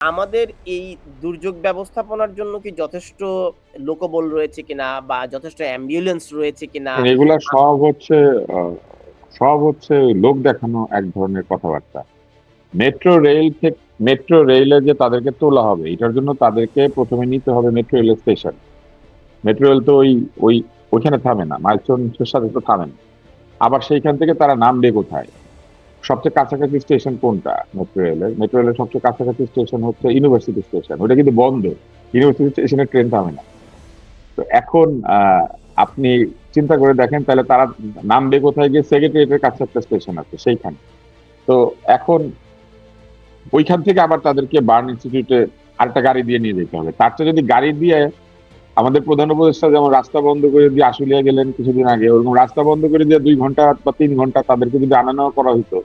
আমাদের এই দুর্যোগ ব্যবস্থাপনার জন্য কি যথেষ্ট লোকবল রয়েছে কিনা বা যথেষ্ট অ্যাম্বুলেন্স রয়েছে কিনা? এগুলা সব হচ্ছে সব হচ্ছে লোক দেখানো এক ধরনের কথাবার্তা। মেট্রো রেল থেকে মেট্রো রেলে যে তাদেরকে তোলা হবে, এটার জন্য তাদেরকে প্রথমে নিতে হবে metro rail station metro rail তো ওই ওই, ওইখানে থামে না, মাইলস্টোনের সাথে তো থামে না। আবার সেইখান থেকে তারা নামবে কোথায়? সবচেয়ে কাছাকাছি স্টেশন কোনটা? মেট্রো রেলের। মেট্রো রেলের সবচেয়ে কাছাকাছি স্টেশন হচ্ছে ইউনিভার্সিটি স্টেশন। ওটা কিন্তু বন্ধ। ইউনিভার্সিটি স্টেশনে ট্রেন থামে না তো এখন আপনি চিন্তা করে দেখেন, তাহলে তারা নামবে কোথায় গিয়ে? সেক্রেটারিয়েটের কাছে একটা স্টেশন আছে, সেইখানে। তো এখন ওইখান থেকে আবার তাদেরকে বার্ন ইনস্টিটিউটে আরেকটা গাড়ি দিয়ে নিয়ে যেতে হবে। তার চেয়ে যদি গাড়ি দিয়ে আমাদের প্রধান উপদেষ্টা যেমন রাস্তা বন্ধ করে দিয়ে আশুলিয়া গেলেন কিছুদিন আগে ওরকম রাস্তা বন্ধ করে দিয়ে দুই ঘণ্টা বা তিন ঘণ্টা তাদেরকে যদি আনা নেওয়া করা হতো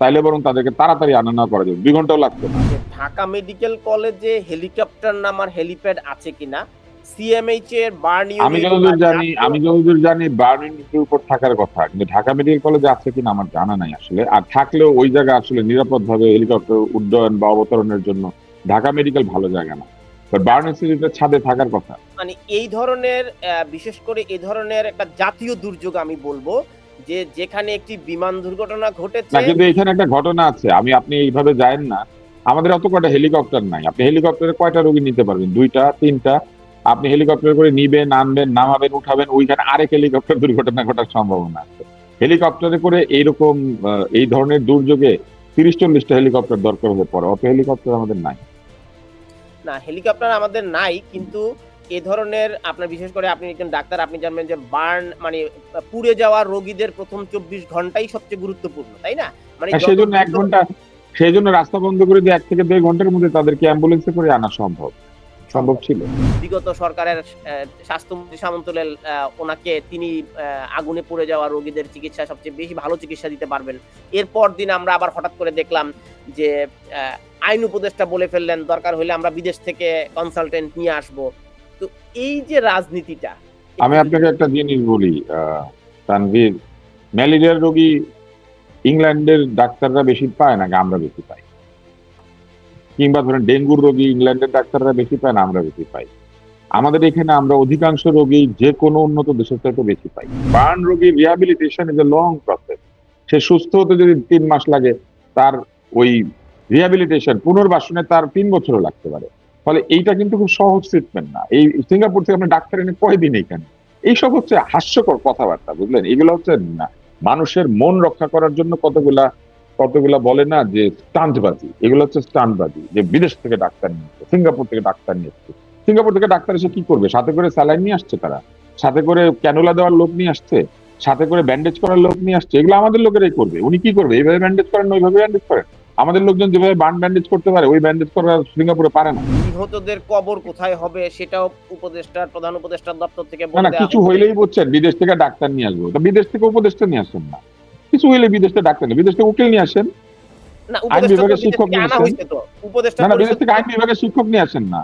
তাইলে বরং তাদেরকে তাড়াতাড়ি আনা নেওয়া করা যাবে। দুই ঘন্টাও লাগতো না। ঢাকা মেডিকেল কলেজে হেলিকপ্টার নামার হেলিপ্যাড আছে কিনা? সিএমএইচ এর বার্ন আমি যতদূর জানি আমি যতদূর জানি বার্ন ইউনিটের উপর থাকার কথা কিন্তু ঢাকা মেডিকেল কলেজে আছে কিনা আমার জানা নাই আসলে। আর থাকলেও ওই জায়গা আসলে নিরাপদ ভাবে হেলিকপ্টার উড্ডয়ন বা অবতরণের জন্য ঢাকা মেডিকেল ভালো জায়গা না। ছাদে থাকার কথা। মানে এই ধরনের বিশেষ করে এই ধরনের একটা জাতীয় দুর্যোগ আমি বলব যে যেখানে একটি বিমান দুর্ঘটনা ঘটেছে। কিন্তু এখানে একটা ঘটনা আছে। আমি আপনি এইভাবে যায়েন না। আমাদের অত কয়টা হেলিকপ্টার নাই। আপনি হেলিকপ্টারে কয়টা রোগী নিতে পারবেন? দুইটা তিনটা। আপনি হেলিকপ্টার করে নিবেন আনবেন নামাবেন উঠাবেন ওইখানে আরেক হেলিকপ্টার দুর্ঘটনা ঘটার সম্ভাবনা আছে। হেলিকপ্টারে করে এইরকম এই ধরনের দুর্যোগে তিরিশ চল্লিশটা হেলিকপ্টার দরকার হতে পারে। অত হেলিকপ্টার আমাদের নাই। না হেলিকপ্টার আমাদের নাই কিন্তু এ ধরনের আপনার বিশেষ করে আপনি একজন ডাক্তার আপনি জানবেন যে বার্ন মানে পুড়ে যাওয়া রোগীদের প্রথম চব্বিশ ঘন্টাই সবচেয়ে গুরুত্বপূর্ণ তাই না? মানে হ্যাঁ, সেই জন্য এক ঘণ্টা সেই জন্য রাস্তা বন্ধ করে দিয়ে এক থেকে দেড় ঘণ্টার মধ্যে তাদেরকে অ্যাম্বুলেন্সে করে আনা সম্ভব। সম্ভব ছিল। বিগত সরকারের স্বাস্থ্যমন্ত্রী সামন্তলাল ওনাকে তিনি আগুনে পড়ে যাওয়া রোগীদের চিকিৎসা সবচেয়ে বেশি ভালো চিকিৎসা দিতে পারবেন। এরপর দিন আমরা আবার হঠাৎ করে দেখলাম যে আইন উপদেষ্টা বলে ফেললেন দরকার হলে আমরা বিদেশ থেকে কনসালটেন্ট নিয়ে আসব। তো এই যে রাজনীতিটা আমি আপনাকে একটা জিনিস বলি তানভীর। ম্যালেরিয়ার রোগী ইংল্যান্ডের ডাক্তাররা বেশি পায় না আমরা বেশি পাই কিংবা ধরেন ডেঙ্গুর রোগী, ইংল্যান্ডের ডাক্তাররা বেশি পায় না, আমরা বেশি পাই। আমাদের এখানে আমরা অধিকাংশ রোগী যে কোনো উন্নত দেশের চাইতে বেশি পাই। বার্ন রোগীর rehabilitation is a long process সে সুস্থ হতে যদি তিন মাস লাগে, তার ওই রিহাবিলিটেশন পুনর্বাসনে তার তিন বছরও লাগতে পারে। ফলে এইটা কিন্তু খুব সহজ ট্রিটমেন্ট না। এই সিঙ্গাপুর থেকে আপনি ডাক্তার এনে কয়দিন এখানে? এইসব হচ্ছে হাস্যকর কথাবার্তা, বুঝলেন? এগুলো হচ্ছে মানুষের মন রক্ষা করার জন্য কতগুলা কতগুলা বলে না যে স্টান্টবাজি এগুলো হচ্ছে স্টান্টবাজি যে বিদেশ থেকে ডাক্তার নিয়ে সিঙ্গাপুর থেকে ডাক্তার নিয়ে সিঙ্গাপুর থেকে ডাক্তার এসে কি করবে? সাথে করে স্যালাইন নিয়ে আসছে তারা? সাথে করে ক্যানোলা দেওয়ার লোক নিয়ে আসছে? সাথে করে ব্যান্ডেজ করার লোক নিয়ে আসছে? এগুলো আমাদের লোকেরাই করবে। উনি কি করবে? এইভাবে ব্যান্ডেজ করেন ওইভাবে ব্যান্ডেজ করেন? আমাদের লোকজন যেভাবে বান ব্যান্ডেজ করতে পারে ওই ব্যান্ডেজ করা সিঙ্গাপুরে পারে না। নিহতদের কবর কোথায় হবে সেটাও উপদেষ্টার প্রধান উপদেষ্টার দপ্তর থেকে না বলে না কিছু। হইলেই বলছেন বিদেশ থেকে ডাক্তার নিয়ে আসব। তা বিদেশ থেকে উপদেষ্টা নিয়ে আসেন না। কিছু হইলে বিদেশ থেকে ডাক্তার নিয়ে বিদেশ থেকে উকিল নিয়ে আসেন। আইন বিভাগের শিক্ষক তো। উপদেষ্টা না না বিদেশ থেকে আইন বিভাগের শিক্ষক নিয়ে আসেন না।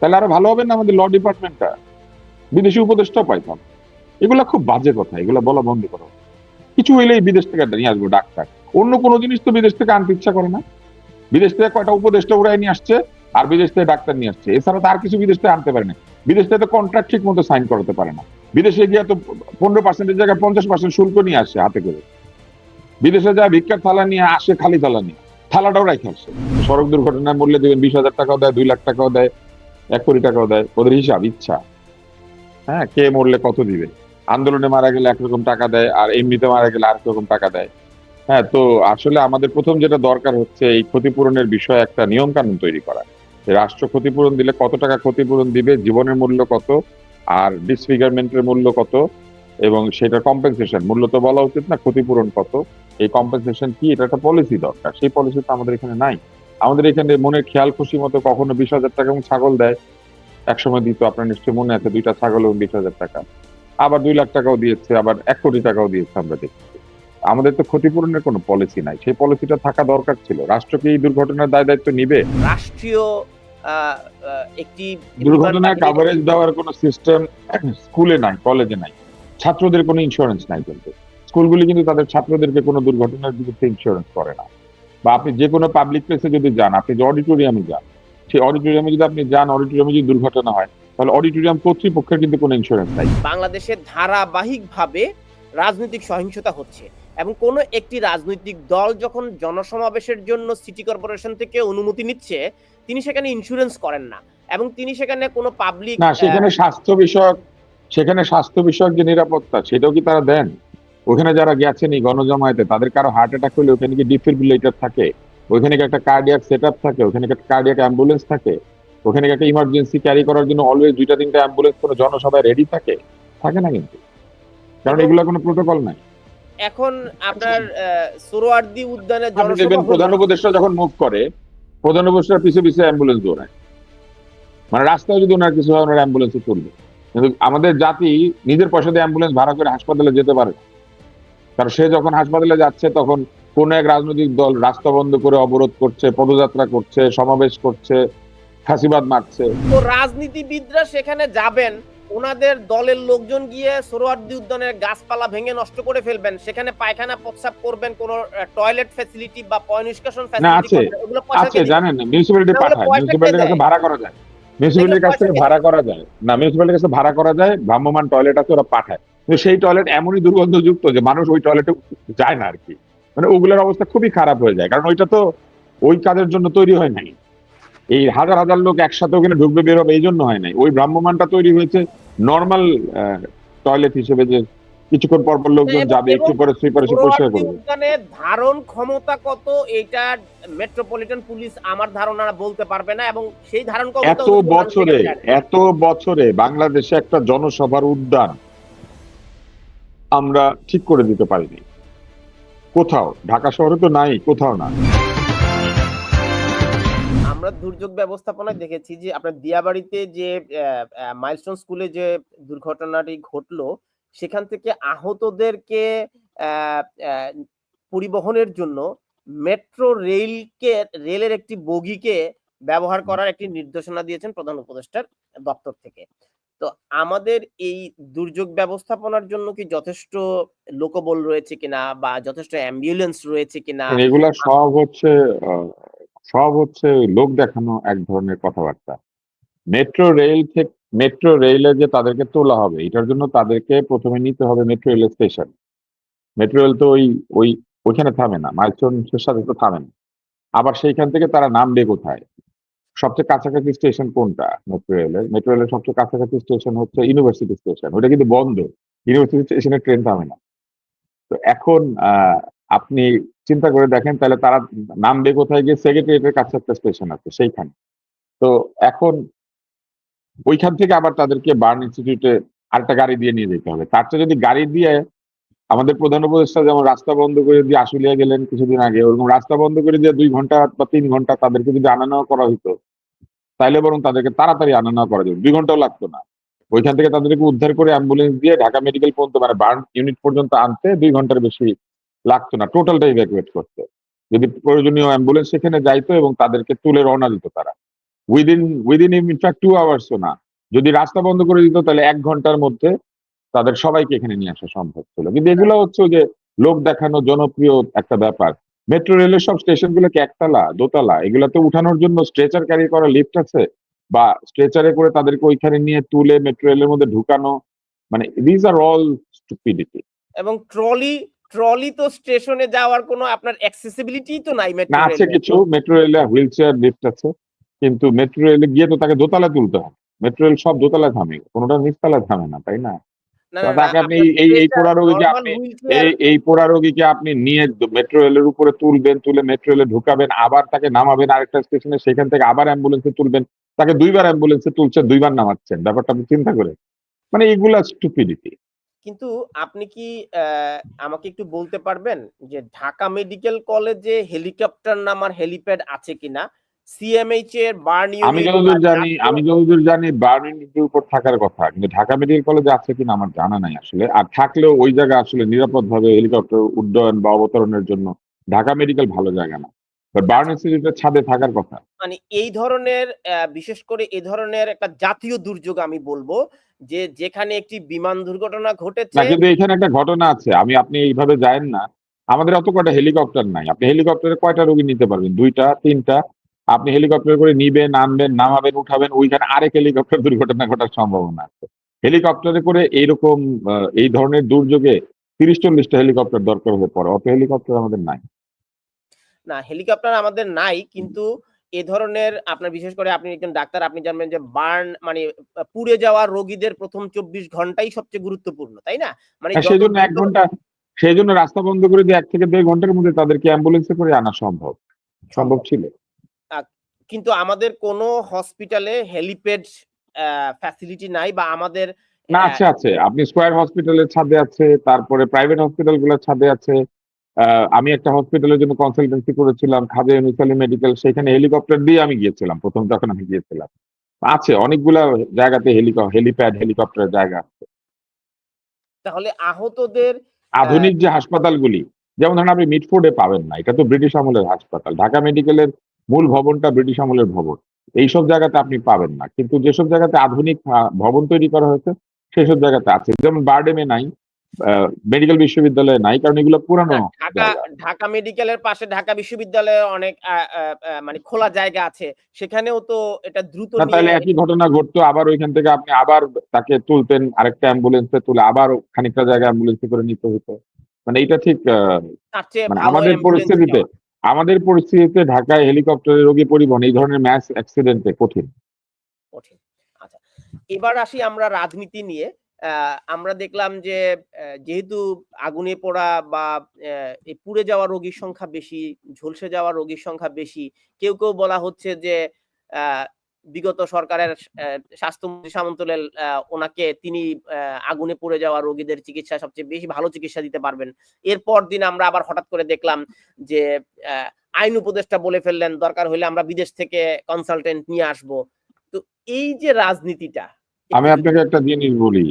তাহলে আরও ভালো হবে না আমাদের ল ডিপার্টমেন্টটা বিদেশি উপদেষ্টা পাইতাম। এগুলা খুব বাজে কথা এগুলা বলা বন্ধ করো। কিছু হইলেই বিদেশ থেকে নিয়ে আসব ডাক্তার। অন্য কোনো জিনিস তো বিদেশ থেকে আনতে ইচ্ছা করে না। বিদেশ থেকে কয়টা উপদেষ্টা উড়াই নিয়ে আসছে আর বিদেশ থেকে ডাক্তার নিয়ে আসছে। এছাড়া তো আর কিছু বিদেশ থেকে আনতে পারে না। বিদেশ থেকে তো কন্ট্রাক্ট ঠিক মতো সাইন করাতে পারে না। বিদেশে গিয়ে তো পনেরো পার্সেন্টের জায়গায় পঞ্চাশ পার্সেন্ট শুল্ক নিয়ে আসে হাতে করে। বিদেশে যায়, ভিক্ষার থালা নিয়ে আসে, খালি থালা নিয়ে। থালাটাও রাখে আসে। সড়ক দুর্ঘটনায় মরলে দেবেন বিশ হাজার টাকাও দেয়, দুই লাখ টাকাও দেয়, এক কোটি টাকাও দেয়। ওদের হিসাব, ইচ্ছা। হ্যাঁ কে মরলে কত দিবে? আন্দোলনে মারা গেলে একরকম টাকা দেয়, আর এমনিতে মারা গেলে আরেক রকম টাকা দেয়। হ্যাঁ তো আসলে আমাদের প্রথম যেটা দরকার হচ্ছে, এই ক্ষতিপূরণের বিষয়ে একটা নিয়ম কানুন তৈরি করা। রাষ্ট্র ক্ষতিপূরণ দিলে কত টাকা ক্ষতিপূরণ দিবে, জীবনের মূল্য কত, আর ডিসফিগারমেন্টের মূল্য কত, এবং সেটা কম্পেনসেশন মূল্য তো বলা উচিত না, ক্ষতিপূরণ কত। এই কম্পেনসেশন কি? এটা একটা পলিসি দরকার। সেই পলিসি তো আমাদের এখানে নাই। আমাদের এখানে মনের খেয়াল খুশি মতো কখনো বিশ হাজার টাকা এবং ছাগল দেয়। একসময় দিত আপনার নিশ্চয়ই মনে আছে দুইটা ছাগল এবং বিশ হাজার টাকা। আবার দুই লাখ টাকাও দিয়েছে আবার এক কোটি টাকাও দিয়েছে আমরা দেখছি। আমাদের তো ক্ষতিপূরণের কোনো পলিসি নাই। সেই পলিসিটা থাকা দরকার ছিল। রাষ্ট্র কি এই দুর্ঘটনার দায় দায়িত্ব নিবে? রাষ্ট্রীয় একটি দুর্ঘটনায় কাভারেজ দেওয়ার কোনো সিস্টেম স্কুলে নাই কলেজে নাই। ছাত্রদের কোনো ইন্স্যুরেন্স নাই কিন্তু। স্কুলগুলি কিন্তু তাদের ছাত্রদেরকে কোনো দুর্ঘটনার বিরুদ্ধে ইন্স্যুরেন্স করে না। বা আপনি যে কোনো পাবলিক প্লেসে যদি যান আপনি যে অডিটোরিয়ামে যান সেই অডিটোরিয়ামে যদি আপনি যান অডিটোরিয়ামে যদি দুর্ঘটনা হয় তাহলে অডিটোরিয়াম কর্তৃপক্ষের কিন্তু কোনো ইন্স্যুরেন্স নাই। বাংলাদেশে ধারাবাহিকভাবে রাজনৈতিক সহিংসতা হচ্ছে এবং কোন একটি রাজনৈতিক দল যখন জনসমাবেশের জন্য সিটি কর্পোরেশন থেকে অনুমতি নিচ্ছে তিনি সেখানে ইন্স্যুরেন্স করেন না এবং তিনি সেখানে কোনো পাবলিক না সেখানে স্বাস্থ্য বিষয়ক সেখানে স্বাস্থ্য বিষয়ক যে নিরাপত্তা সেটাও কি তারা দেন? ওখানে যারা গেছেন এই গণজমায়েতে তাদের কারও হার্ট অ্যাটাক হলে ওখানে কি ডিফিব্রিলেটর থাকে ওখানে কি একটা কার্ডিয়াক সেট থাকে ওখানে কি একটা কার্ডিয়াক অ্যাম্বুলেন্স থাকে ওখানে কি একটা ইমার্জেন্সি ক্যারি করার জন্য অলওয়েজ দুইটা তিনটা অ্যাম্বুলেন্স কোনো জনসভায় রেডি থাকে থাকে না কিন্তু। কারণ এগুলো কোনো প্রোটোকল নাই। এখন আপনার আহ, সোহরাওয়ার্দী উদ্যানে জনসভা দেখবেন প্রধান উপদেষ্টা যখন মুভ করে প্রধান উপদেষ্টার পিছে পিছে অ্যাম্বুলেন্স দৌড়ায়। মানে রাস্তায় যদি ওনার কিছু হয় ওনার অ্যাম্বুলেন্সে চলবে কিন্তু আমাদের জাতি নিজের পয়সা দিয়ে অ্যাম্বুলেন্স ভাড়া করে হাসপাতালে যেতে পারে না। কারণ সে যখন হাসপাতালে যাচ্ছে তখন কোন এক রাজনৈতিক দল রাস্তা বন্ধ করে অবরোধ করছে পদযাত্রা করছে সমাবেশ করছে ফাঁসিবাদ মারছে। তো রাজনীতিবিদরা সেখানে যাবেন ওনাদের দলের লোকজন গিয়ে সোহরাওয়ার্দী উদ্যানের গাছপালা ভেঙে নষ্ট করে ফেলবেন সেখানে পায়খানা প্রস্রাব করবেন কোন টয়লেট ফ্যাসিলিটি বা পয় নিষ্কাশন। ফ্যাসিলিটি পয়সা আছে। জানেন মিউনিসিপ্যালিটি পাঠায় মিউনিসিপ্যালিটির কাছে ভাড়া করা যায়। মিউনিসিপ্যালিটির কাছ থেকে ভাড়া করা যায়। না মিউনিসিপ্যালিটির কাছে ভাড়া করা যায় ভ্রাম্যমান টয়লেট আছে ওরা পাঠায়। কিন্তু সেই টয়লেট এমনই দুর্গন্ধযুক্ত যে মানুষ ওই টয়লেটে যায় না আর কি মানে ওগুলোর অবস্থা খুবই খারাপ হয়ে যায় কারণ ওইটা তো ওই কাজের জন্য তৈরি হয় নাই। এই হাজার হাজার লোক একসাথে ওখানে ঢুকবে বের হবে এই জন্য হয় নাই। ওই ভ্রাম্যমানটা তৈরি হয়েছে নর্মাল টয়লেট হিসেবে যে কিছুক্ষণ পর পর লোকজন যাবে একটু পরে সুইপার এসে পরিষ্কার করবে। ধারণ ক্ষমতা কত এটা মেট্রোপলিটন পুলিশ আমার ধারণা বলতে পারবে না এবং সেই ধারণ ক্ষমতা এত বছরে এত বছরে বাংলাদেশে একটা জনসভার উদ্যান আমরা ঠিক করে দিতে পারিনি। কোথাও ঢাকা শহরে তো নাই কোথাও না আমরা দুর্যোগ ব্যবস্থাপনায় দেখেছি যে আপনার দিয়াবাড়িতে যে মাইলস্টোন স্কুলে যে দুর্ঘটনাটি ঘটলো সেখান থেকে আহতদেরকে আহ, আহ, পরিবহনের জন্য মেট্রো রেলকে রেলের একটি বগিকে ব্যবহার করার একটি নির্দেশনা দিয়েছেন প্রধান উপদেষ্টার দপ্তর থেকে। তো আমাদের এই দুর্যোগ ব্যবস্থাপনার জন্য কি যথেষ্ট লোকবল রয়েছে কিনা বা যথেষ্ট অ্যাম্বুলেন্স রয়েছে কিনা? এগুলা সব হচ্ছে সব হচ্ছে লোক দেখানো এক ধরনের কথাবার্তা। মেট্রো রেল থেকে মেট্রো রেলে যে তাদেরকে তোলা হবে, এটার জন্য তাদেরকে প্রথমে নিতে হবে metro rail station metro rail তো ওই ওই, ওইখানে থামে না, মাইলস্টোনের সাথে তো থামে না। আবার সেইখান থেকে তারা নামবে কোথায়? সবচেয়ে কাছাকাছি স্টেশন কোনটা? মেট্রো রেলের। মেট্রো রেলের সবচেয়ে কাছাকাছি স্টেশন হচ্ছে ইউনিভার্সিটি স্টেশন। ওটা কিন্তু বন্ধ। ইউনিভার্সিটি স্টেশনে ট্রেন থামে না। তো এখন আপনি চিন্তা করে দেখেন, তাহলে তারা নামবে কোথায় গিয়ে? সেক্রেটারিয়েটের কাছে একটা স্টেশন আছে, সেইখানে। তো এখন ওইখান থেকে আবার তাদেরকে বার্ন ইনস্টিটিউটে আরেকটা গাড়ি দিয়ে নিয়ে যেতে হবে। তার চেয়ে যদি গাড়ি দিয়ে আমাদের প্রধান উপদেষ্টা যেমন রাস্তা বন্ধ করে দিয়ে আশুলিয়া গেলেন কিছুদিন আগে, ওরকম রাস্তা বন্ধ করে দিয়ে দুই ঘণ্টা বা তিন ঘণ্টা তাদেরকে যদি আনা নেওয়া করা হতো তাইলে বরং তাদেরকে তাড়াতাড়ি আনা নেওয়া করা যাবে। দুই ঘন্টাও লাগতো না। ওইখান থেকে তাদেরকে উদ্ধার করে অ্যাম্বুলেন্স দিয়ে ঢাকা মেডিকেল পর্যন্ত মানে বার্ন ইউনিট পর্যন্ত আনতে দুই ঘণ্টার বেশি লাগতো না। টোটালটা ইভ্যাকুয়েট করতে। যদি প্রয়োজনীয় অ্যাম্বুলেন্স সেখানে যাইতো এবং তাদেরকে তুলে রওনা দিত তারা। Within within in fact two আওয়ার্সও না। যদি রাস্তা বন্ধ করে দিত তাহলে এক ঘণ্টার মধ্যে তাদের সবাইকে এখানে নিয়ে আসা সম্ভব ছিল। কিন্তু এগুলো হচ্ছে যে লোক দেখানো, জনপ্রিয় একটা ব্যাপার। মেট্রো রেলের সব স্টেশন গুলোকে একতলা দোতলা? এগুলোতে উঠানোর জন্য স্ট্রেচার ক্যারি করা লিফট আছে? বা স্ট্রেচারে করে তাদেরকে ওইখানে নিয়ে তুলে মেট্রো রেলের মধ্যে ঢুকানো? মানে দিজ আর অল স্টুপিডিটি এবং ট্রলি ট্রলি তো স্টেশনে যাওয়ার কোনো আপনার অ্যাক্সেসিবিলিটি তো নাই মেট্রো না আছে কিছু। মেট্রো রেলে হুইল চেয়ার লিফট আছে। কিন্তু মেট্রো রেলে গিয়ে তো তাকে দোতলা তুলতে হবে। মেট্রো রেল সব দোতলায় থামে। কোনোটা নিচতলায় থামে না তাই না? আপনি এই এই পোড়া রোগীকে আপনি এই এই পোড়া রোগীকে আপনি নিয়ে মেট্রো রেলের উপরে তুলবেন তুলে মেট্রো রেলে ঢুকাবেন আবার তাকে নামাবেন আরেকটা স্টেশনে সেখান থেকে আবার অ্যাম্বুলেন্সে তুলবেন। তাকে দুইবার অ্যাম্বুলেন্সে তুলছেন দুইবার নামাচ্ছেন ব্যাপারটা আপনি চিন্তা করে। মানে এইগুলা স্টুপিডিটি কিন্তু আপনি কি আহ, আমাকে একটু বলতে পারবেন যে ঢাকা মেডিকেল কলেজে হেলিকপ্টার নামার হেলিপ্যাড আছে কিনা? সিএমএইচ এর বার্ন আমি যতদূর জানি আমি যতদূর জানি বার্ন ইউনিটের উপর থাকার কথা কিন্তু ঢাকা মেডিকেল কলেজে আছে কিনা আমার জানা নাই আসলে। আর থাকলেও ওই জায়গা আসলে নিরাপদ ভাবে হেলিকপ্টার উড্ডয়ন বা অবতরণের জন্য ঢাকা মেডিকেল ভালো জায়গা না। বার্ন ইনস্টিটিউটের ছাদে থাকার কথা। মানে এই ধরনের বিশেষ করে এই ধরনের একটা জাতীয় দুর্যোগ আমি বলব যে যেখানে একটি বিমান দুর্ঘটনা ঘটেছে। কিন্তু এখানে একটা ঘটনা আছে। আমি আপনি এইভাবে যায়েন না। আমাদের অত কয়টা হেলিকপ্টার নাই। আপনি হেলিকপ্টারে কয়টা রোগী নিতে পারবেন? দুইটা তিনটা? আপনি হেলিকপ্টার করে নিবেন আনবেন নামাবেন উঠাবেন ওইখানে আরেক হেলিকপ্টার দুর্ঘটনা ঘটার সম্ভাবনা আছে। হেলিকপ্টারে করে এইরকম এই ধরনের দুর্যোগে তিরিশ চল্লিশটা হেলিকপ্টার দরকার হয়ে পড়ে অত হেলিকপ্টার আমাদের নাই। না হেলিকপ্টার আমাদের নাই কিন্তু এ ধরনের আপনার বিশেষ করে আপনি একজন ডাক্তার আপনি জানবেন যে বার্ন মানে পুড়ে যাওয়া রোগীদের প্রথম চব্বিশ ঘন্টাই সবচেয়ে গুরুত্বপূর্ণ তাই না? মানে হ্যাঁ, যত সেই জন্য এক ঘণ্টা সেই জন্য রাস্তা বন্ধ করে দিয়ে এক থেকে দেড় ঘণ্টার মধ্যে তাদেরকে অ্যাম্বুলেন্সে করে আনা সম্ভব। সম্ভব ছিল। কিন্তু আমাদের কোনো হসপিটালে হেলিপ্যাড ফ্যাসিলিটি নাই বা আমাদের না আছে আছে। আপনি স্কোয়ার হসপিটালের ছাদে আছে তারপরে প্রাইভেট হসপিটালগুলোর ছাদে আছে। আমি একটা হসপিটালের জন্য কনসালটেন্সি করেছিলাম খাদে মিসালি মেডিকেল সেখানে হেলিকপ্টার দিয়ে আমি গিয়েছিলাম প্রথম যখন আমি গিয়েছিলাম। আছে অনেকগুলা জায়গাতে হেলিকপ হেলিপ্যাড হেলিকপ্টারের জায়গা আছে। তাহলে আহতদের আধুনিক যে হাসপাতালগুলি যেমন ধরেন আপনি মিটফোর্ডে পাবেন না এটা তো ব্রিটিশ আমলের হাসপাতাল। ঢাকা মেডিকেলের মূল ভবনটা ব্রিটিশ আমলের ভবন। এইসব জায়গাতে আপনি পাবেন না। কিন্তু যেসব জায়গাতে আধুনিক ভবন তৈরি করা হয়েছে সেসব জায়গাতে আছে। যেমন বারডেমে নাই মেডিকেল বিশ্ববিদ্যালয়ে নাই কারণ এগুলো পুরানো ঢাকা ঢাকা মেডিকেলের পাশে ঢাকা বিশ্ববিদ্যালয়ে অনেক মানে খোলা জায়গা আছে। সেখানেও তো এটা দ্রুত তাহলে একই ঘটনা ঘটতো। আবার ওইখান থেকে আপনি আবার তাকে তুলতেন আরেকটা অ্যাম্বুলেন্সে তুলে আবার খানিকটা জায়গা অ্যাম্বুলেন্সে করে নিতে হতো। মানে এটা ঠিক আহ, মানে আমাদের পরিস্থিতিতে। আমাদের পরিস্থিতিতে ঢাকায় হেলিকপ্টারে রোগী পরিবহন এই ধরনের ম্যাচ অ্যাক্সিডেন্টে কঠিন। কঠিন। আচ্ছা এবার আসি আমরা রাজনীতি নিয়ে। আমরা দেখলাম যে যেহেতু আগুনে পড়া বা পুড়ে যাওয়া রোগীর সংখ্যা বেশি, ঝলসে যাওয়া রোগীর সংখ্যা বেশি, কেউ কেউ বলা হচ্ছে যে বিগত সরকারের স্বাস্থ্যমন্ত্রী সামন্তলেল ওনাকে তিনি আগুনে পড়ে যাওয়া রোগীদের চিকিৎসা সবচেয়ে বেশি ভালো চিকিৎসা দিতে পারবেন। এরপর দিন আমরা আবার হঠাৎ করে দেখলাম যে আইন উপদেষ্টা বলে ফেললেন, দরকার হলে আমরা বিদেশ থেকে কনসালটেন্ট নিয়ে আসব। তো এই যে রাজনীতিটা আমি আপনাকে একটা জিনিস বলি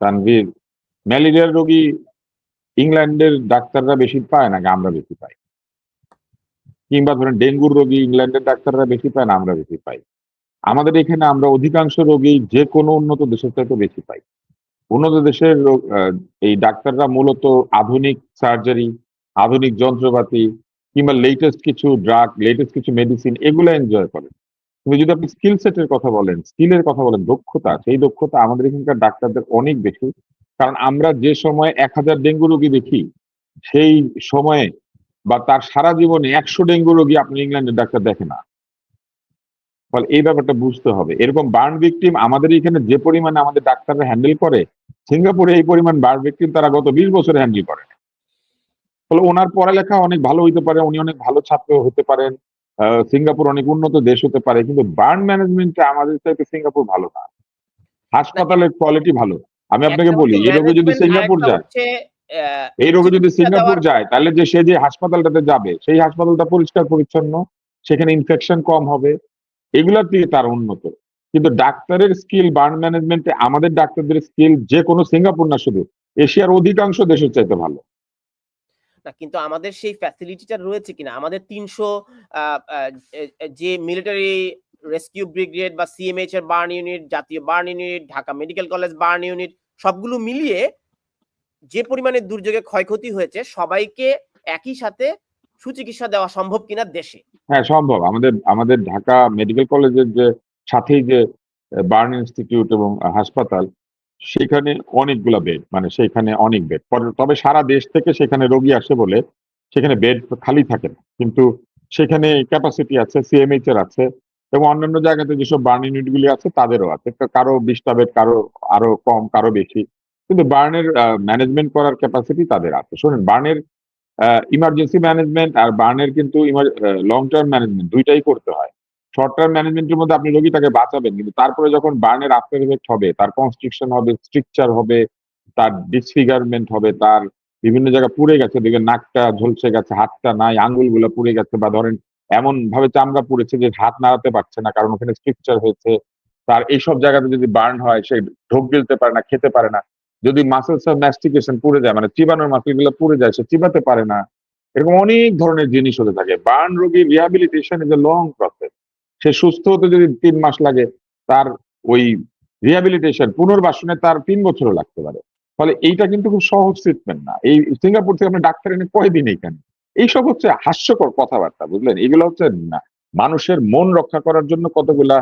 তানভীর, ম্যালেরিয়ার রোগী ইংল্যান্ডের ডাক্তাররা বেশি পায় নাকি আমরা বেশি পাই কিংবা ধরেন ডেঙ্গুর রোগী, ইংল্যান্ডের ডাক্তাররা বেশি পায় না, আমরা বেশি পাই। আমাদের এখানে আমরা অধিকাংশ রোগী যে কোনো উন্নত দেশের চাইতে বেশি পাই। উন্নত দেশের এই ডাক্তাররা মূলত আধুনিক সার্জারি, আধুনিক যন্ত্রপাতি কিংবা লেটেস্ট কিছু ড্রাগ লেটেস্ট কিছু মেডিসিন এগুলো এনজয় করেন। কিন্তু যদি আপনি স্কিল সেটের কথা বলেন স্কিলের কথা বলেন, দক্ষতা, সেই দক্ষতা আমাদের এখানকার ডাক্তারদের অনেক বেশি। কারণ আমরা যে সময় এক হাজার ডেঙ্গু রোগী দেখি, সেই সময়ে বা তার সারা জীবনে একশো ডেঙ্গু রোগী আপনি ইংল্যান্ডের ডাক্তার দেখে না। ফলে এই ব্যাপারটা বুঝতে হবে। এরকম বার্ন ভিকটিম আমাদের এখানে যে পরিমাণে আমাদের ডাক্তাররা হ্যান্ডেল করে সিঙ্গাপুরে এই পরিমাণ বার্ন ভিকটিম তারা গত বিশ বছরে হ্যান্ডেল করে। ফলে ওনার পড়ালেখা অনেক ভালো হইতে পারে উনি অনেক ভালো ছাত্র হতে পারেন আহ, সিঙ্গাপুর অনেক উন্নত দেশ হতে পারে কিন্তু বার্ন ম্যানেজমেন্টে আমাদের চাইতে সিঙ্গাপুর ভালো না। হাসপাতালের কোয়ালিটি ভালো। আমি আপনাকে বলি রোগে যদি সিঙ্গাপুর যায় এই রোগে যদি সিঙ্গাপুর যায় তাহলে যে সে যে হাসপাতালটাতে যাবে সেই হাসপাতালটা পরিষ্কার পরিচ্ছন্ন সেখানে ইনফেকশন কম হবে। এগুলোর দিকে তার উন্নত। কিন্তু ডাক্তারের স্কিল বার্ন ম্যানেজমেন্টে আমাদের ডাক্তারদের স্কিল যে কোনো সিঙ্গাপুর না শুধু এশিয়ার অধিকাংশ দেশের চাইতে ভালো। না কিন্তু আমাদের সেই ফ্যাসিলিটিটা রয়েছে কিনা? আমাদের তিনশো যে মিলিটারি রেস্কিউ ব্রিগেড বা সিএমএইচ এর বার্ন ইউনিট জাতীয় burn unit Dhaka medical college burn unit সবগুলো মিলিয়ে যে পরিমাণে দুর্যোগে ক্ষয়ক্ষতি হয়েছে, সবাইকে একই সাথে সুচিকিৎসা দেওয়া সম্ভব কিনা দেশে? হ্যাঁ সম্ভব। আমাদের আমাদের ঢাকা মেডিকেল কলেজের যে সাথেই যে বার্ন ইনস্টিটিউট এবং হাসপাতাল, সেখানে অনেকগুলা বেড মানে সেখানে অনেক বেড। তবে সারা দেশ থেকে সেখানে রোগী আসে বলে সেখানে বেড খালি থাকে না। কিন্তু সেখানে ক্যাপাসিটি আছে সিএমএইচ এর আছে এবং অন্যান্য জায়গাতে যেসব বার্ন ইউনিটগুলি আছে, তাদেরও আছে। কারও বিশটা বেড, কারও আরও কম, কারও বেশি। কিন্তু বার্নের ম্যানেজমেন্ট করার ক্যাপাসিটি তাদের আছে। শোনেন, বার্নের ইমার্জেন্সি ম্যানেজমেন্ট আর বার্নের কিন্তু লং টার্ম ম্যানেজমেন্ট দুইটাই করতে হয়। শর্ট টার্ম ম্যানেজমেন্টের মধ্যে আপনি রোগীটাকে বাঁচাবেন, কিন্তু তারপরে যখন বার্নের আফটার ইফেক্ট হবে, তার কনস্ট্রিকশন হবে স্ট্রিকচার হবে, তার ডিসফিগারমেন্ট হবে, তার বিভিন্ন জায়গা পুড়ে গেছে, দেখবেন নাকটা ঝলসে গেছে, হাতটা নাই, আঙ্গুলগুলো পুড়ে গেছে বা ধরেন এমন ভাবে চামড়া পুড়েছে যে হাত নাড়াতে পারছে না, কারণ ওখানে স্ট্রিকচার হয়েছে। তার এইসব জায়গাতে যদি বার্ন হয়, সে ঢোক গিলতে পারে না, খেতে পারে না। যদি মাসেলস অফ ম্যাস্টিকেশন পুড়ে যায় মানে চিবানোর মাসেলগুলো পুড়ে যায়, সে চিবাতে পারে না। এরকম অনেক ধরনের জিনিস হতে থাকে। বার্ন রোগীর rehabilitation is a long process সে সুস্থ হতে যদি তিন মাস লাগে, তার ওই রিহাবিলিটেশন পুনর্বাসনে তার তিন বছরও লাগতে পারে। ফলে এইটা কিন্তু খুব সহজ ট্রিটমেন্ট না। এই সিঙ্গাপুর থেকে আপনি ডাক্তার এনে কয়দিন এখানে এই সিঙ্গাপুর থেকে আপনি ডাক্তার এনে কয়দিন এখানে এইসব হচ্ছে হাস্যকর কথাবার্তা, বুঝলেন? এগুলো হচ্ছে না। মানুষের মন রক্ষা করার জন্য কতগুলা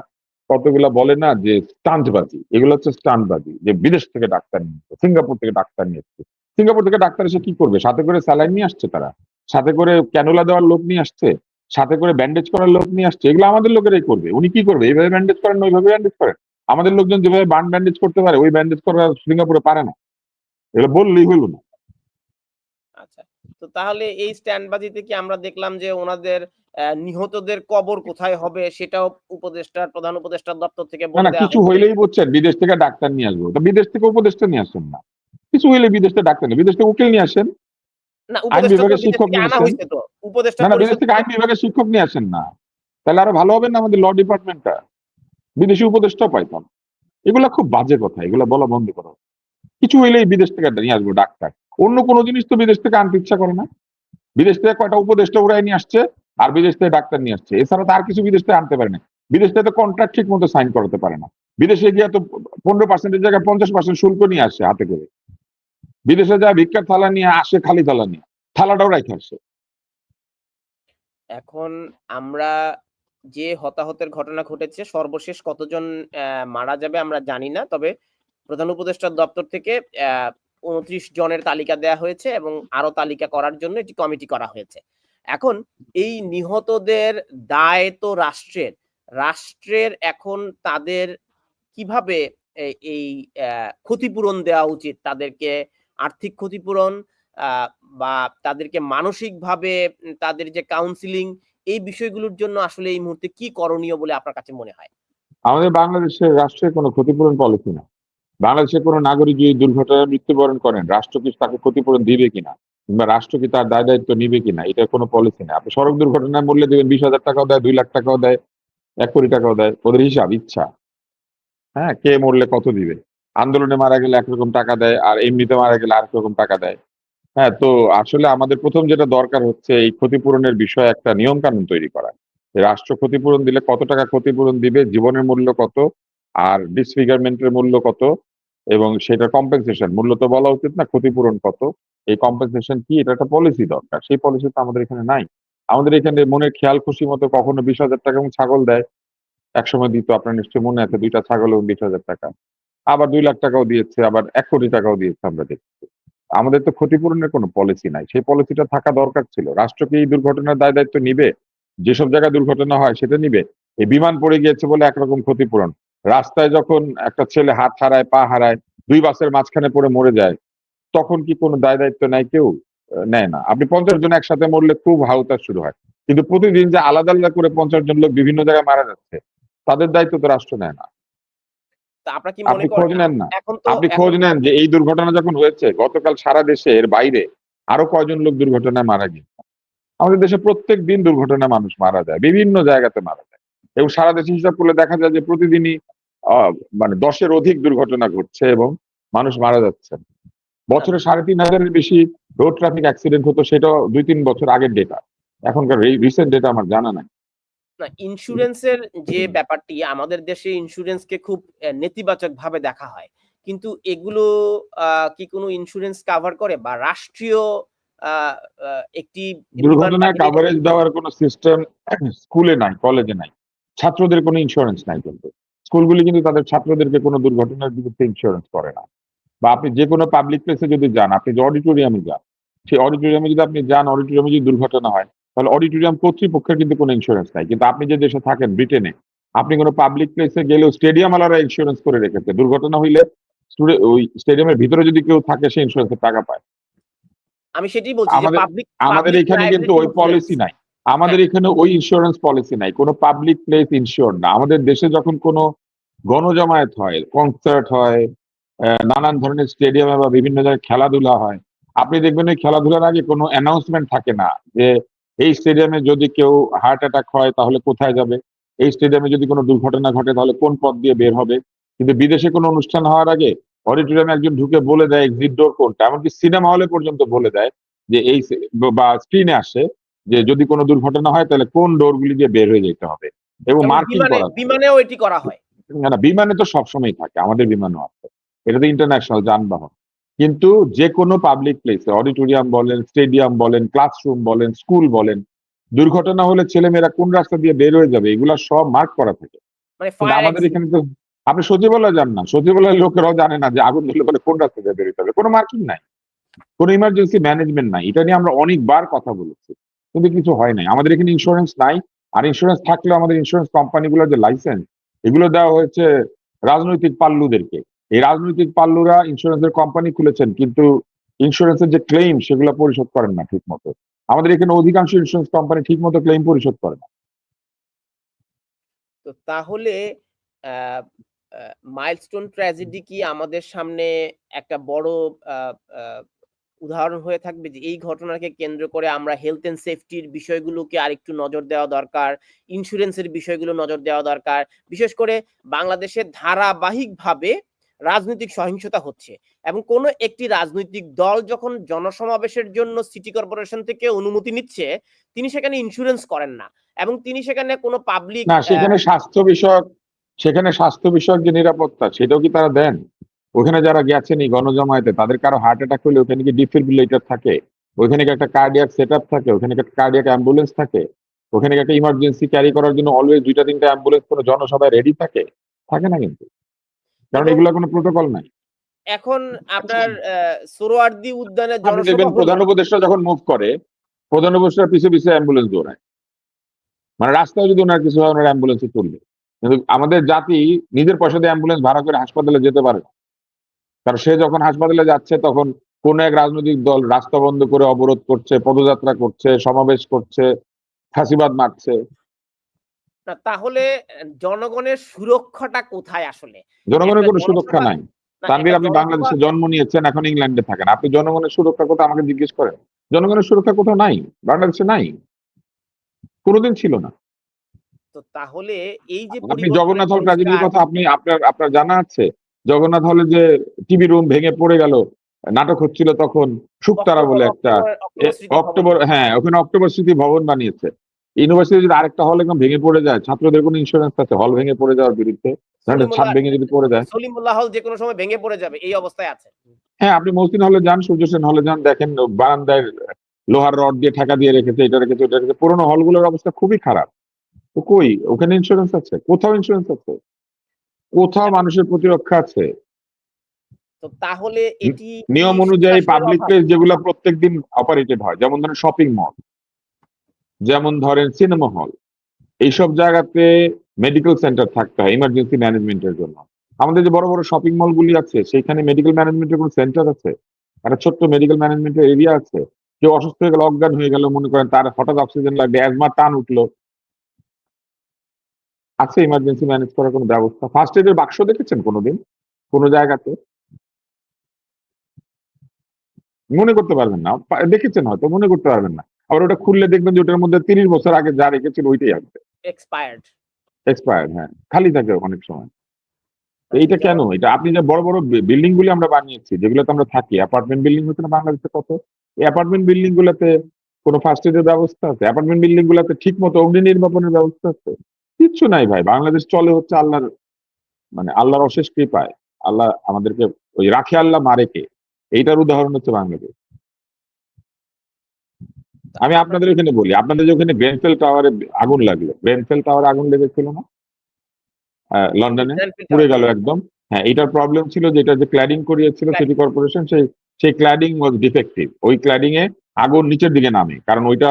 কতগুলা বলে না যে স্টান্টবাজি এগুলো হচ্ছে স্টান্টবাজি যে বিদেশ থেকে ডাক্তার নিয়ে সিঙ্গাপুর থেকে ডাক্তার নিয়ে এসছে। সিঙ্গাপুর থেকে ডাক্তার এসে কি করবে? সাথে করে স্যালাইন নিয়ে আসছে তারা? সাথে করে ক্যানোলা দেওয়ার লোক নিয়ে আসছে? সাথে করে ব্যান্ডেজ করার লোক নিয়ে আসছে? এগুলো আমাদের লোকেরাই করবে। উনি কি করবে? এইভাবে ব্যান্ডেজ করেন ওইভাবে ব্যান্ডেজ করেন? আমাদের লোকজন যেভাবে বান ব্যান্ডেজ করতে পারে, ওই ব্যান্ডেজ করা সিঙ্গাপুরে পারে না। এগুলো বললেই হলো না। আচ্ছা তো তাহলে এই স্ট্যান্ডবাজিতে কি আমরা দেখলাম যে ওনাদের নিহতদের কবর কোথায় হবে সেটাও উপদেষ্টার প্রধান উপদেষ্টার দপ্তর থেকে না কিছু। হইলেই বলছেন বিদেশ থেকে ডাক্তার নিয়ে আসব। বিদেশ থেকে উপদেষ্টা নিয়ে আসেন না। কিছু হইলে বিদেশ থেকে ডাক্তার নিয়ে বিদেশ থেকে উকিল নিয়ে আসেন। না উপদেষ্টা বিভাগের শিক্ষক উপদেষ্টা না বিদেশ থেকে আইন বিভাগের নিয়ে আসেন না। তাহলে আরও ভালো হবে না আমাদের ল ডিপার্টমেন্টটা বিদেশি উপদেষ্টাও পাইতাম। এগুলা খুব বাজে কথা এগুলা বলা বন্ধ করো। কিছু হইলেই বিদেশ থেকে নিয়ে আসব ডাক্তার। অন্য কোনো জিনিস তো বিদেশ থেকে আনতে ইচ্ছা করে না। বিদেশ থেকে কয়টা উপদেষ্টা উড়াই নিয়ে আসছে। আর বিদেশ থেকে ডাক্তার নিয়ে আসছে। এছাড়া তো আর কিছু বিদেশ থেকে আনতে পারে না। বিদেশ থেকে তো কন্ট্রাক্ট ঠিক মতো সাইন করাতে পারে না। বিদেশে গিয়ে তো পনেরো পার্সেন্টের জায়গায় পঞ্চাশ পার্সেন্ট শুল্ক নিয়ে আসে হাতে করে। বিদেশে যায় ভিক্ষার থালা নিয়ে আসে, খালি থালা নিয়ে। থালাটাও রাখে আসে। এখন আমরা যে হতাহতের ঘটনা ঘটেছে, সর্বশেষ কতজন মারা যাবে আমরা জানি না। তবে প্রধান উপদেষ্টার দপ্তর থেকে উনত্রিশ জনের তালিকা দেওয়া হয়েছে এবং আরও তালিকা করার জন্য একটি কমিটি করা হয়েছে। এখন এই নিহতদের দায় তো রাষ্ট্রের। রাষ্ট্রের এখন তাদের কীভাবে এই ক্ষতিপূরণ দেওয়া উচিত? তাদেরকে আর্থিক ক্ষতিপূরণ বা তাদেরকে মানসিকভাবে তাদের যে কাউন্সিলিং এই বিষয়গুলোর জন্য আসলে এই মুহূর্তে কি করণীয় বলে আপনার কাছে মনে হয়? আমাদের বাংলাদেশের রাষ্ট্রের কোনো ক্ষতিপূরণ পলিসি না। বাংলাদেশের কোনো নাগরিক যদি দুর্ঘটনায় মৃত্যুবরণ করেন, রাষ্ট্র কি তাকে ক্ষতিপূরণ দিবে কিনা? কিংবা রাষ্ট্র কি তার দায় দায়িত্ব নিবে কিনা, এটা কোনো পলিসি না আপনি সড়ক দুর্ঘটনায় মরলে দেবেন বিশ হাজার টাকাও দেয়, দুই লাখ টাকাও দেয়, এক কোটি টাকাও দেয়, ওদের হিসাব, ইচ্ছা। হ্যাঁ কে মরলে কত দিবে? আন্দোলনে মারা গেলে একরকম টাকা দেয়, আর এমনিতে মারা গেলে আরেক রকম টাকা দেয়। হ্যাঁ তো আসলে আমাদের প্রথম যেটা দরকার হচ্ছে, এই ক্ষতিপূরণের বিষয়ে একটা নিয়ম কানুন তৈরি করা। রাষ্ট্র ক্ষতিপূরণ দিলে কত টাকা ক্ষতিপূরণ দিবে, জীবনের মূল্য কত, আর ডিসফিগারমেন্টের মূল্য কত, এবং সেটা কম্পেনসেশন মূল্য তো বলা উচিত না, ক্ষতিপূরণ কত। এই কম্পেনসেশন কি? এটা একটা পলিসি দরকার। সেই পলিসি তো আমাদের এখানে নাই। আমাদের এখানে মনের খেয়াল, খুশি মতো কখনো বিশ হাজার টাকা এবং ছাগল দেয়। একসময় দিত, আপনার নিশ্চয়ই মনে আছে, দুইটা ছাগল এবং বিশ হাজার টাকা। আবার দুই লাখ টাকাও দিয়েছে, আবার এক কোটি টাকাও দিয়েছে আমরা দেখছি। আমাদের তো ক্ষতিপূরণের কোনো পলিসি নাই। সেই পলিসিটা থাকা দরকার ছিল। রাষ্ট্রকে এই দুর্ঘটনার দায় দায়িত্ব নিবে? যেসব জায়গায় দুর্ঘটনা হয়, সেটা নিবে? এই বিমান পড়ে গিয়েছে বলে একরকম ক্ষতিপূরণ। রাস্তায় যখন একটা ছেলে হাত হারায়, পা হারায়, দুই বাসের মাঝখানে পড়ে মরে যায় তখন কি কোনো দায় দায়িত্ব নেয় কেউ? নেয় না। আপনি পঞ্চাশ জন একসাথে মরলে খুব হাউতা শুরু হয়। কিন্তু প্রতিদিন যে আলাদা আলাদা করে পঞ্চাশ জন লোক বিভিন্ন জায়গায় মারা যাচ্ছে তাদের দায়িত্ব তো রাষ্ট্র নেয় না। আপনি খোঁজ নেন না। আপনি খোঁজ নেন যে এই দুর্ঘটনা যখন হয়েছে গতকাল সারা দেশে এর বাইরে আরও কয়জন লোক দুর্ঘটনায় মারা গিয়েছে? আমাদের দেশে প্রত্যেক দিন দুর্ঘটনায় মানুষ মারা যায় বিভিন্ন জায়গাতে মারা যায়। এবং সারা দেশে হিসাব করলে দেখা যায় যে প্রতিদিনই আহ, মানে দশের অধিক দুর্ঘটনা ঘটছে এবং মানুষ মারা যাচ্ছে। বছরে সাড়ে তিন হাজারের বেশি রোড ট্রাফিক অ্যাক্সিডেন্ট হতো সেটাও দুই তিন বছর আগের ডেটা এখনকার রিসেন্ট ডেটা আমার জানা নাই। না ইন্স্যুরেন্সের যে ব্যাপারটি আমাদের দেশে ইন্স্যুরেন্সকে খুব নেতিবাচক ভাবে দেখা হয়। কিন্তু এগুলো কি কোনো ইন্স্যুরেন্স কাভার করে বা রাষ্ট্রীয় একটি বিমান দুর্ঘটনায় কাভারেজ দেওয়ার কোনো সিস্টেম স্কুলে নাই কলেজে নাই। ছাত্রদের কোনো ইন্স্যুরেন্স নাই কিন্তু। স্কুলগুলি কিন্তু তাদের ছাত্রদেরকে কোনো দুর্ঘটনার বিরুদ্ধে ইন্স্যুরেন্স করে না। বা আপনি যে কোনো পাবলিক প্লেসে যদি যান আপনি যে অডিটোরিয়ামে যান সেই অডিটোরিয়ামে যদি আপনি যান অডিটোরিয়ামে যদি দুর্ঘটনা হয় তাহলে অডিটোরিয়াম কর্তৃপক্ষের কিন্তু কোনো ইন্স্যুরেন্স নাই। কিন্তু আপনি যে দেশে থাকেন ব্রিটেনে আপনি কোনো পাবলিক প্লেসে গেলেও স্টেডিয়াম আলারা ইন্স্যুরেন্স করে রেখেছে। দুর্ঘটনা হইলে ওই স্টেডিয়ামের ভিতরে যদি কেউ থাকে সে ইন্স্যুরেন্সের টাকা পায়। আমি সেটাই বলছি আমাদের- আমাদের এখানে কিন্তু ওই পলিসি নাই। আমাদের এখানে ওই ইন্স্যুরেন্স পলিসি নাই। কোনো পাবলিক প্লেস ইনশিওর না। আমাদের দেশে যখন কোনো গণজমায়েত হয় কনসার্ট হয় নানান ধরনের স্টেডিয়ামে বা বিভিন্ন জায়গায় খেলাধুলা হয়। আপনি দেখবেন ওই খেলাধুলার আগে কোনো অ্যানাউন্সমেন্ট থাকে না যে এই স্টেডিয়ামে যদি কেউ হার্ট অ্যাটাক হয় তাহলে কোথায় যাবে? এই স্টেডিয়ামে যদি কোনো দুর্ঘটনা ঘটে তাহলে কোন পথ দিয়ে বের হবে? কিন্তু বিদেশে কোনো অনুষ্ঠান হওয়ার আগে অডিটোরিয়ামে একজন ঢুকে বলে দেয় এক্সিট ডোর কোনটা? এমনকি সিনেমা হলে পর্যন্ত বলে দেয় যে এই বা স্ক্রিনে আসে যে যদি কোনো দুর্ঘটনা হয় তাহলে কোন ডোরগুলি দিয়ে বের হয়ে যেতে হবে? এবং মার্কিং করা বিমানেও এটি করা হয়। না বিমানে তো সবসময় থাকে আমাদের বিমানও আছে। এটা তো ইন্টারন্যাশনাল যানবাহন। কিন্তু যে কোনো পাবলিক প্লেসে অডিটোরিয়াম বলেন স্টেডিয়াম বলেন ক্লাসরুম বলেন স্কুল বলেন দুর্ঘটনা হলে ছেলেমেয়েরা কোন রাস্তা দিয়ে বের হয়ে যাবে এগুলা সব মার্ক করা থাকে। মানে আমাদের এখানে তো আপনি সচিবালয় যান না সচিবালয়ের লোকেরাও জানে না যে আগুন ধরলে বলে কোন রাস্তা দিয়ে বেরোতে হবে। কোনো মার্কিং নাই। কোনো ইমার্জেন্সি ম্যানেজমেন্ট নাই। এটা নিয়ে আমরা অনেকবার কথা বলেছি। কিন্তু কিছু হয় নাই। আমাদের এখানে ইন্স্যুরেন্স নাই। আর ইন্স্যুরেন্স থাকলেও আমাদের ইন্স্যুরেন্স কোম্পানিগুলোর যে লাইসেন্স এগুলো দেওয়া হয়েছে রাজনৈতিক পাল্লুদেরকে। এই রাজনৈতিক পাল্লুরা ইন্স্যুরেন্সের কোম্পানি খুলেছেন, কিন্তু ইন্স্যুরেন্সের যে ক্লেম সেগুলো পরিশোধ করেন না ঠিক মতো আমাদের এখানে অধিকাংশ ইন্স্যুরেন্স কোম্পানি ঠিক মতো ক্লেম পরিশোধ করে না। তো তাহলে মাইলস্টোন ট্র্যাজেডি কি আমাদের সামনে একটা বড় উদাহরণ হয়ে থাকবে যে এই ঘটনাকে কেন্দ্র করে আমরা হেলথ এন্ড সেফটির বিষয়গুলোকে আরেকটু নজর দেওয়া দরকার ইন্স্যুরেন্সের বিষয়গুলো নজর দেওয়া দরকার। বিশেষ করে বাংলাদেশে ধারাবাহিকভাবে রাজনৈতিক সহিংসতা হচ্ছে এবং কোনো একটি রাজনৈতিক দল যখন জনসমাবেশের জন্য সিটি কর্পোরেশন থেকে অনুমতি নিচ্ছে তিনি সেখানে ইন্স্যুরেন্স করেন না এবং তিনি সেখানে কোনো পাবলিক না সেখানে স্বাস্থ্য বিষয়ক সেখানে স্বাস্থ্য বিষয়ক যে নিরাপত্তা সেটাও কি তারা দেন? ওখানে যারা গেছেন এই গণজমায়েতে তাদের কারও হার্ট অ্যাটাক হলে ওখানে কি ডিফিব্রিলেটর থাকে? ওখানে কি একটা কার্ডিয়াক সেট থাকে? ওখানে কি একটা কার্ডিয়াক অ্যাম্বুলেন্স থাকে? ওখানে কি একটা ইমার্জেন্সি ক্যারি করার জন্য অলওয়েজ দুইটা তিনটা অ্যাম্বুলেন্স কোনো জনসভায় রেডি থাকে? থাকে না কিন্তু। কারণ এগুলো কোনো প্রোটোকল নাই। এখন আপনার আহ, উদ্যানে জনসভা দেখবেন প্রধান উপদেষ্টা যখন মুভ করে প্রধান উপদেষ্টার পিছু পিছু অ্যাম্বুলেন্স দৌড়ায়। মানে রাস্তায় যদি ওনার কিছু হয় ওনার অ্যাম্বুলেন্সে তুলবে। কিন্তু আমাদের জাতি নিজের পয়সা দিয়ে অ্যাম্বুলেন্স ভাড়া করে হাসপাতালে যেতে পারে না। কারণ সে যখন হাসপাতালে যাচ্ছে তখন কোন এক রাজনৈতিক দল রাস্তা বন্ধ করে অবরোধ করছে পদযাত্রা করছে সমাবেশ করছে ফাঁসিবাদ মারছে। না তাহলে জনগণের সুরক্ষাটা কোথায় আসলে? জনগণের কোনো সুরক্ষা নাই। তানভীর আপনি বাংলাদেশে জন্ম নিয়েছেন এখন ইংল্যান্ডে থাকেন। আপনি জনগণের সুরক্ষা কোথাও আমাকে জিজ্ঞেস করেন। জনগণের সুরক্ষা কোথাও নাই? বাংলাদেশে নাই? কোনোদিন ছিল না। তো তাহলে এই যে আপনি জগন্নাথ হল পরিষ্কার- কথা আপনি আপনার আপনার জানা আছে। জগন্নাথ হলে যে টিভি রুম ভেঙে পড়ে গেল নাটক হচ্ছিল তখন শুকতারা বলে একটা। অক্টোবর হ্যাঁ ওখানে অক্টোবর স্মৃতি ভবন বানিয়েছে। ইউনিভার্সিটি যদি আরেকটা হল একদম ভেঙে পড়ে যায় ছাত্রদের কোনো ইন্স্যুরেন্স আছে? হল ভেঙে পড়ে যাওয়ার বিরুদ্ধে? ছাদ ভেঙে যদি পড়ে যায়। সলিমুল্লাহ হল যে কোনো সময় ভেঙে পড়ে যাবে এই অবস্থায় আছে। হ্যাঁ আপনি মহসিন হলে যান সূর্য সেন হলে যান দেখেন বারান্দায় লোহার রড দিয়ে ঠেকা দিয়ে রেখেছে এটা রেখেছে ওটা রেখেছে। পুরোনো হলগুলোর অবস্থা খুবই খারাপ। তো কই? ওখানে ইন্স্যুরেন্স আছে? কোথাও ইন্স্যুরেন্স আছে? কোথাও মানুষের প্রতিরক্ষা আছে? তো তাহলে এটি নিয়ম অনুযায়ী পাবলিক? প্লেস যেগুলো প্রত্যেকদিন অপারেটেড হয় যেমন ধরেন শপিং মল যেমন ধরেন সিনেমা হল এইসব জায়গাতে মেডিকেল সেন্টার থাকতে হয় ইমার্জেন্সি ম্যানেজমেন্টের জন্য। আমাদের যে বড় বড় শপিং মল গুলি আছে সেখানে মেডিকেল ম্যানেজমেন্টের কোনো সেন্টার আছে? একটা ছোট্ট মেডিকেল ম্যানেজমেন্টের এরিয়া আছে? কেউ অসুস্থ হয়ে গেল অজ্ঞান হয়ে গেল, মনে করেন তার হঠাৎ অক্সিজেন লাগবে অ্যাজমা টান উঠল। আছে ইমার্জেন্সি ম্যানেজ করার কোনো ব্যবস্থা? ফার্স্ট এডের বাক্স দেখেছেন কোনোদিন? কোনো জায়গাতে? মনে করতে পারবেন না। দেখেছেন হয়তো, মনে করতে পারবেন না। আবার ওটা খুললে দেখবেন যে ওটার মধ্যে তিরিশ বছর আগে যা রেখেছিল ওইটাই আসবে। এক্সপায়ার্ড এক্সপায়ার্ড হ্যাঁ। খালি থাকে অনেক সময়। এইটা কেন? এটা আপনি যে বড় বড় বিল্ডিং গুলি আমরা বানিয়েছি যেগুলোতে আমরা থাকি অ্যাপার্টমেন্ট বিল্ডিং হচ্ছে না বাংলাদেশে কত? এই অ্যাপার্টমেন্ট বিল্ডিং গুলোতে কোনো ফার্স্ট এডের ব্যবস্থা আছে? অ্যাপার্টমেন্ট বিল্ডিং গুলোতে ঠিক মতো অগ্নি নির্বাপনের ব্যবস্থা আছে? কিচ্ছু নাই ভাই। বাংলাদেশ চলে হচ্ছে আল্লাহর মানে আল্লাহর অশেষ কৃপায়। আল্লাহ আমাদেরকে ওই রাখে আল্লাহ মারে কে এইটার উদাহরণ হচ্ছে বাংলাদেশ। আমি আপনাদের ওখানে বলি আপনাদের ওখানে গ্রেনফেল টাওয়ারে আগুন লাগল। গ্রেনফেল টাওয়ারে আগুন লেগেছিল না? লন্ডনে পুড়ে গেল একদম। হ্যাঁ এটার প্রবলেম ছিল যে এটা যে ক্ল্যাডিং করিয়েছিল সিটি কর্পোরেশন সেই সেই ক্ল্যাডিং ওয়াজ ডিফেক্টিভ ওই ক্ল্যাডিং এ আগুন নিচের দিকে নামে কারণ ওইটা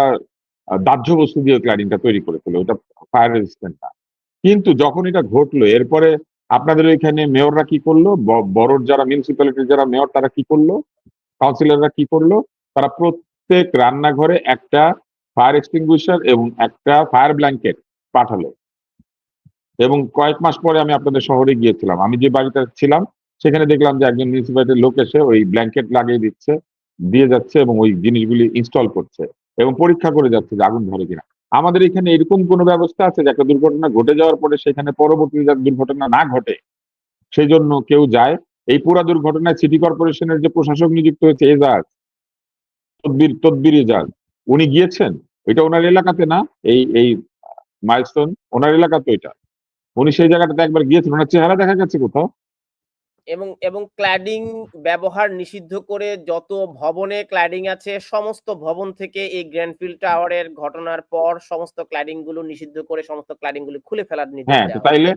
দাহ্য বস্তু দিয়ে ক্ল্যাডিংটা তৈরি করেছিল ওইটা ফায়ার রেজিস্ট্যান্ট না। কিন্তু যখন এটা ঘটলো এরপরে আপনাদের ওইখানে মেয়ররা কি করল? বড় যারা মিউনিসিপ্যালিটির যারা মেয়র তারা কি করল? কাউন্সিলররা কি করল? তারা প্রত্যেক রান্নাঘরে একটা ফায়ার এক্সটিংগুইশার এবং একটা ফায়ার ব্ল্যাঙ্কেট পাঠালো। এবং কয়েক মাস পরে আমি আপনাদের শহরে গিয়েছিলাম। আমি যে বাড়িতে ছিলাম, সেখানে দেখলাম যে একজন মিউনিসিপ্যালিটির লোক এসে ওই ব্ল্যাঙ্কেট লাগিয়ে দিচ্ছে, দিয়ে যাচ্ছে এবং ওই জিনিসগুলি ইনস্টল করছে এবং পরীক্ষা করে যাচ্ছে যে আগুন ধরে কিনা। আমাদের এখানে এরকম কোনো ব্যবস্থা আছে যে একটা দুর্ঘটনা ঘটে যাওয়ার পরে সেখানে পরবর্তী দুর্ঘটনা না ঘটে সেই জন্য কেউ যায়? এই পুরা দুর্ঘটনায় সিটি কর্পোরেশনের যে প্রশাসক নিযুক্ত হয়েছে, এজাজ তদবির তদবির এজাজ উনি গিয়েছেন এটা ওনার এলাকাতে না এই এই মাইলস্টোন ওনার এলাকাতে ওইটা উনি সেই জায়গাটাতে একবার গিয়েছেন ওনার চেহারা দেখা গেছে কোথাও। এবং এবং ক্ল্যাডিং ব্যবহার নিষিদ্ধ করে যত ভবনে ক্ল্যাডিং আছে সমস্ত ভবন থেকে এই গ্র্যান্ডফিল্ড টাওয়ারের ঘটনার পর সমস্ত ক্ল্যাডিংগুলো নিষিদ্ধ করে সমস্ত ক্ল্যাডিংগুলো খুলে ফেলার নির্দেশ হ্যাঁ তাইলে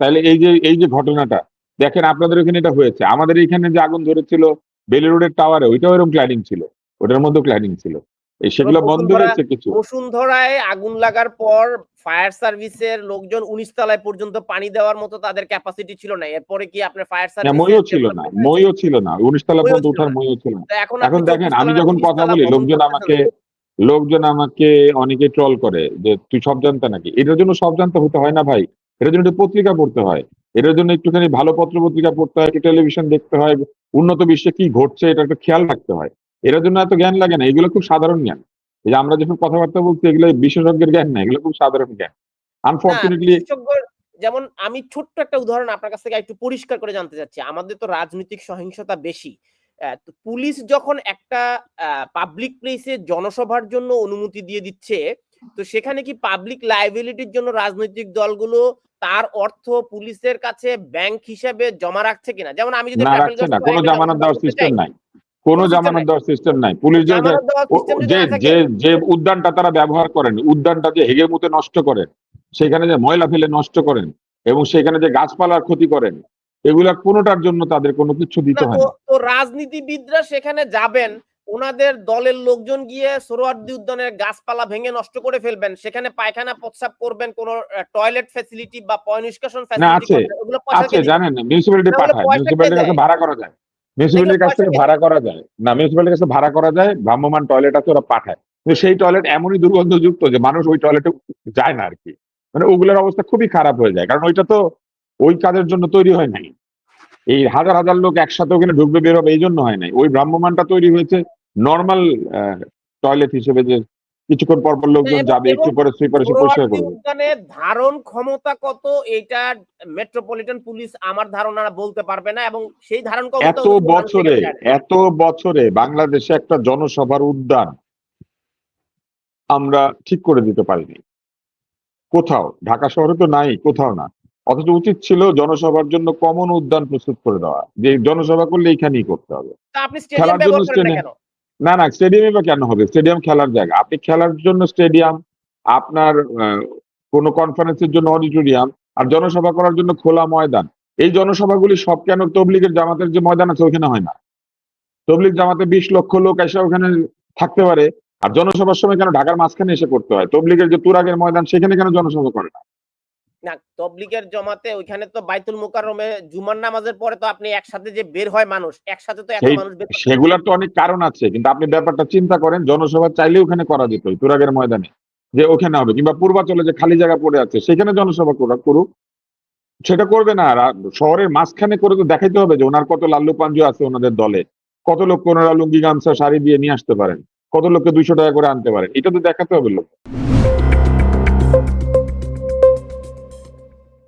তাইলে এই যে এই যে ঘটনাটা দেখেন আপনাদের এখানে এটা হয়েছে। আমাদের এখানে যে আগুন ধরেছিল বেলি রোডের টাওয়ারে ওইটাও এরকম ক্ল্যাডিং ছিল। ওটার মধ্যে ক্ল্যাডিং ছিল। এই সেগুলো বন্ধ হয়েছে কিছু। বসুন্ধরায় আগুন লাগার পর ফায়ার সার্ভিসের লোকজন উনিশ তলায় পর্যন্ত পানি দেওয়ার মতো তাদের ক্যাপাসিটি ছিল না। এরপরে কি আপনার ফায়ার সার্ভিস মইও ছিল না। মইও ছিল না। উনিশ তলা পর্যন্ত ওঠার। মইও ছিল না। এখন এখন দেখেন আমি যখন কথা বলি লোকজন আমাকে লোকজন আমাকে অনেকে ট্রল করে যে তুই সব জানতে নাকি? এটার জন্য সব জানতে হতে হয় না ভাই। এটার জন্য একটু পত্রিকা পড়তে হয়। এটার জন্য একটুখানি ভালো পত্র পত্রিকা পড়তে হয় একটু টেলিভিশন দেখতে হয়। উন্নত বিশ্বে কি ঘটছে এটা একটু খেয়াল রাখতে হয়। এটার জন্য এত জ্ঞান লাগে না এগুলো খুব সাধারণ জ্ঞান। এই যে আমরা যখন কথাবার্তা বলছি এগুলো বিশেষজ্ঞের জ্ঞান না এগুলো খুব সাধারণ জ্ঞান। আনফর্চুনেটলি যেমন আমি ছোট্ট একটা উদাহরণ আপনার কাছ থেকে একটু পরিষ্কার করে জানতে চাচ্ছি। আমাদের তো রাজনৈতিক সহিংসতা বেশি। পুলিশ যখন একটা পাবলিক প্লেসে জনসভার জন্য অনুমতি দিয়ে দিচ্ছে তো সেখানে কি পাবলিক লাইবিলিটির জন্য রাজনৈতিক দলগুলো তার অর্থ পুলিশের কাছে ব্যাংক হিসেবে জমা রাখছে কিনা? যেমন আমি যদি কোনো জামানত দেওয়ার সিস্টেম নাই। কোনো জামানত দেওয়ার সিস্টেম নাই। পুলিশ যে যে যে উদ্যানটা তারা ব্যবহার করেন উদ্যানটা যে হেগে মুতে নষ্ট করেন সেখানে যে ময়লা ফেলে নষ্ট করেন এবং সেখানে যে গাছপালার ক্ষতি করেন এগুলা কোনোটার জন্য তাদের কোনো কিছু দিতে হয় তো রাজনীতিবিদরা সেখানে যাবেন ওনাদের দলের লোকজন গিয়ে সোহরাওয়ার্দী উদ্যানের গাছপালা ভেঙে নষ্ট করে ফেলবেন সেখানে পায়খানা প্রস্রাব করবেন কোন টয়লেট ফ্যাসিলিটি বা পয় নিষ্কাশন ফ্যাসিলিটি আছে? জানেন মিউনিসিপ্যালিটি পাঠায় কাছে ভাড়া করা যায়? মিউনিসিপ্যালিটির কাছ থেকে ভাড়া করা যায়। না মিউনিসিপ্যালিটির কাছে ভাড়া করা যায় ভ্রাম্যমান টয়লেট আছে ওরা পাঠায়। কিন্তু সেই টয়লেট এমনই দুর্গন্ধযুক্ত যে মানুষ ওই টয়লেটে যায় না আর কি মানে ওগুলোর অবস্থা খুবই খারাপ হয়ে যায় কারণ ওইটা তো ওই কাজের জন্য তৈরি হয় নাই। এই হাজার হাজার লোক একসাথে ওখানে ঢুকবে বেরোবে এই জন্য হয় নাই। ওই ভ্রাম্যমানটা তৈরি হয়েছে নর্মাল টয়লেট হিসেবে যে কিছুক্ষণ পর পর লোকজন যাবে একটু পরে সুইপার এসে পরিষ্কার করবে। ধারণ ক্ষমতা কত এটা মেট্রোপলিটন পুলিশ আমার ধারণা বলতে পারবে না এবং সেই ধারণ ক্ষমতা এত বছরে এত বছরে বাংলাদেশে একটা জনসভার উদ্যান আমরা ঠিক করে দিতে পারিনি। কোথাও ঢাকা শহরে তো নাই কোথাও না। অথচ উচিত ছিল জনসভার জন্য কমন উদ্যান প্রস্তুত করে দেওয়া। যে জনসভা করলে এইখানেই করতে হবে। আপনি খেলার জন্য না না স্টেডিয়ামে বা কেন হবে? স্টেডিয়াম খেলার জায়গা। আপনি খেলার জন্য স্টেডিয়াম আপনার কোনো কনফারেন্সের জন্য অডিটোরিয়াম আর জনসভা করার জন্য খোলা ময়দান। এই জনসভাগুলি সব কেন তবলিগের জামাতের যে ময়দান আছে ওখানে হয় না। তবলিগ জামাতে বিশ লক্ষ লোক এসে ওখানে থাকতে পারে আর জনসভার সময় কেন ঢাকার মাঝখানে এসে করতে হয়? তবলিগের যে তুরাগের ময়দান, সেখানে কেন জনসভা করে না? না তবলিগের জমাতে ওইখানে তো বাইতুল মুকাররমে জুমার নামাজের পরে তো আপনি একসাথে যে বের হয় মানুষ একসাথে তো এত মানুষ সেগুলার তো অনেক কারণ আছে কিন্তু আপনি ব্যাপারটা চিন্তা করেন জনসভা চাইলে ওখানে করা যেত তুরাগের ময়দানে যে ওখানে হবে কিংবা পূর্বাচলে যে খালি জায়গা পড়ে আছে সেখানে জনসভা করা করুক। সেটা করবে না আর শহরের মাঝখানে করে তো দেখাইতে হবে যে ওনার কত লাল্লু পাঞ্জু আছে ওনাদের দলে কত লোক ওনারা লুঙ্গি গামছা শাড়ি দিয়ে নিয়ে আসতে পারেন কত লোককে দুইশো টাকা করে আনতে পারেন এটা তো দেখাতে হবে লোক